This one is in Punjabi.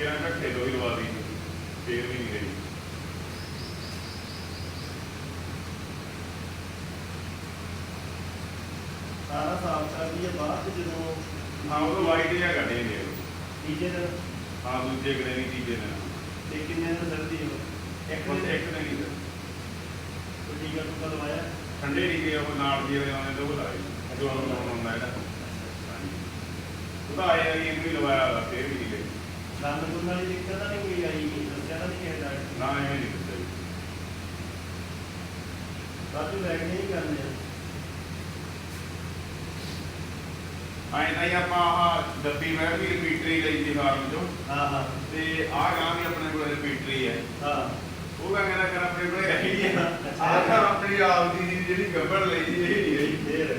ਕਿਹੜਾ ਘੱਟੇ ਤੋਂ ਹੀ ਲਵਾ ਦੀ ਫੇਰ ਵੀ ਨਹੀਂ ਗਈ। ਸਾਰਾ ਸਾਫ਼ ਕਰਦੀ ਹੈ ਬਾਅਦ ਚ ਜਦੋਂ ਹਾਂ ਉਹ ਵਾਈਟ ਜਿਹਾ ਕੱਢੇ ਨੇ। ਉਹ। ਤੀਜੇ ਦਿਨ। ਹਾਂ ਦੂਜੇ ਗਰੇ ਨਹੀਂ ਤੀਜੇ ਦਿਨ। ਤੇ ਕਿੰਨੇ ਦਿਨ ਸਰਦੀ ਹੋ? ਇੱਕ ਦਿਨ ਇੱਕ ਦਿਨ ਹੀ। ਸਰ। ਕੋਈ ਟੀਕਾ ਟੂਕਾ ਲਵਾਇਆ ਠੰਡੇ ਗਏ ਉਹ ਨਾਲ ਦੀ ਆਉਂਦੇ ਤੋਂ ਲਾਈ ਜੋ ਹੁਣ ਆਉਂਦਾ ਇਹਦਾ। ਹਾਂਜੀ। ਉਹਦਾ ਆਇਆ ਇਹ ਵੀ ਲਵਾਇਆ ਫੇਰ ਵੀ ਨਹੀਂ ਗਈ ਦੰਦ ਦੁੰਦ ਵਾਲੀ ਦਿੱਕਤ ਤਾਂ ਨਹੀਂ ਕੋਈ ਆਈ ਦੱਸਿਆ ਤਾਂ ਨਹੀਂ ਕਿਸੇ ਡਾਕਟਰ ਨਾ ਐਵੇਂ ਨਹੀਂ ਕੀਤਾ ਜੀ। ਰਾਜੂ ਲੈ ਕੇ ਨਹੀਂ ਕਰਨੇ ਐਂ ਤਾਂ ਹੀ ਆਪਾਂ ਆਹ ਡੱਬੀ ਮੈਂ ਵੀ ਰਿਪੀਟਰੀ ਲਈ ਸੀ ਫਾਰਮ ਚੋਂ ਹਾਂ ਹਾਂ। ਤੇ ਆਹ ਗਾਂ ਵੀ ਆਪਣੇ ਕੋਲ ਰਿਪੀਟਰੀ ਹੈ ਹਾਂ। ਉਹ ਕਹਿੰਦਾ ਕਰ ਆਪਣੇ ਕੋਲ ਹੈ ਆਹ ਤਾਂ ਆਪਣੀ ਆਪ ਦੀ ਜਿਹੜੀ ਗੱਬੜ ਲਈ ਇਹ ਨਹੀਂ ਰਹੀ ਫੇਰ